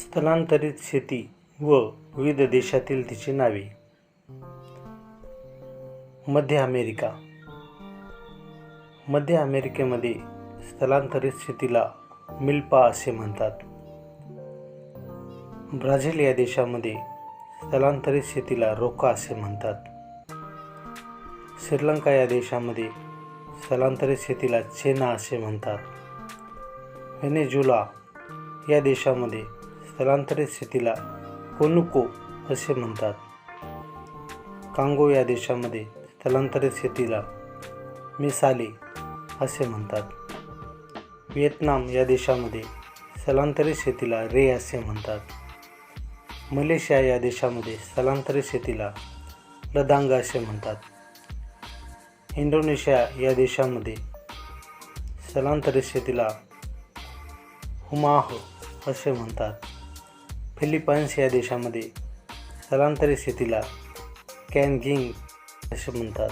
स्थलांतरित शेती व विविध देशातील तिची नावे. मध्य अमेरिका. मध्य अमेरिकेमध्ये स्थलांतरित शेतीला मिल्पा असे म्हणतात. ब्राझील या देशामध्ये स्थलांतरित शेतीला रोका असे म्हणतात. श्रीलंका या देशामध्ये स्थलांतरित शेतीला चेना असे म्हणतात. व्हेनेझुला या देशामध्ये स्थलांतरित शेतीला कोनुको असे म्हणतात. कांगो या देशामध्ये स्थलांतरित शेतीला मिसाले असे म्हणतात. व्हिएतनाम या देशामध्ये स्थलांतरित शेतीला रे असे म्हणतात. मलेशिया या देशामध्ये स्थलांतरित शेतीला लदांग असे म्हणतात. इंडोनेशिया या देशामध्ये स्थलांतरित शेतीला हुमाह असे म्हणतात. फिलिपाईन्स या देशामध्ये स्थलांतरित शेतीला कॅनगिंग असे म्हणतात.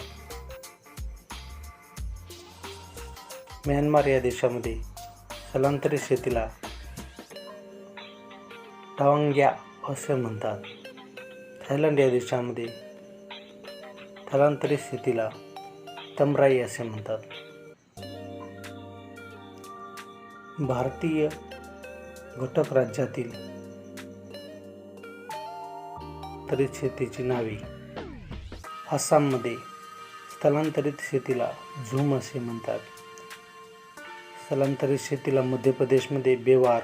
म्यानमार या देशामध्ये स्थलांतरित शेतीला टावांग्या असे म्हणतात. थायलंड या देशामध्ये स्थलांतरित शेतीला तमराई असे म्हणतात. भारतीय घटक राज्यातील स्थलांतरित शेतीची नावे. आसाममध्ये स्थलांतरित शेतीला झूम असे म्हणतात. स्थलांतरित शेतीला मध्य प्रदेशमध्ये बेवार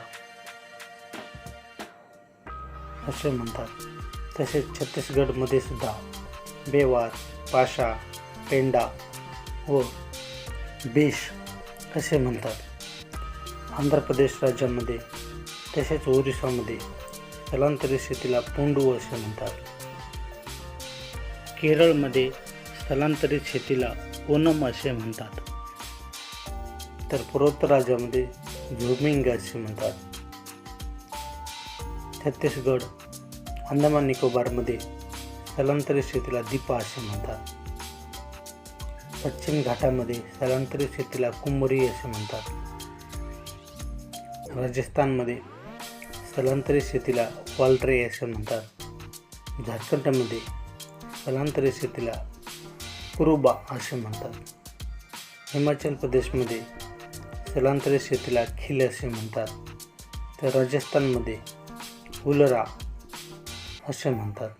असे म्हणतात. तसेच छत्तीसगडमध्ये सुद्धा बेवार पाशा पेंडा व बेश असे म्हणतात. आंध्र प्रदेश राज्यामध्ये तसेच ओरिसामध्ये स्थलांतरित शेतीला पोंडू असे म्हणतात. केरळमध्ये स्थलांतरित शेतीला ओनम असे म्हणतात. तर पूर्वोत्तर राज्यामध्ये झुमिंग असे म्हणतात. छत्तीसगड अंदमान निकोबारमध्ये स्थलांतरित शेतीला दीपा असे म्हणतात. पश्चिम घाटामध्ये स्थलांतरित शेतीला कुंभरी असे म्हणतात. राजस्थानमध्ये स्थलांतरित शेतीला वालरे असे म्हणतात. झारखंडमध्ये स्थलांतरित शेतीला कुरुबा असे म्हणतात. हिमाचल प्रदेशमध्ये स्थलांतरित शेतीला खिल असे म्हणतात. तर राजस्थानमध्ये उलरा असे म्हणतात.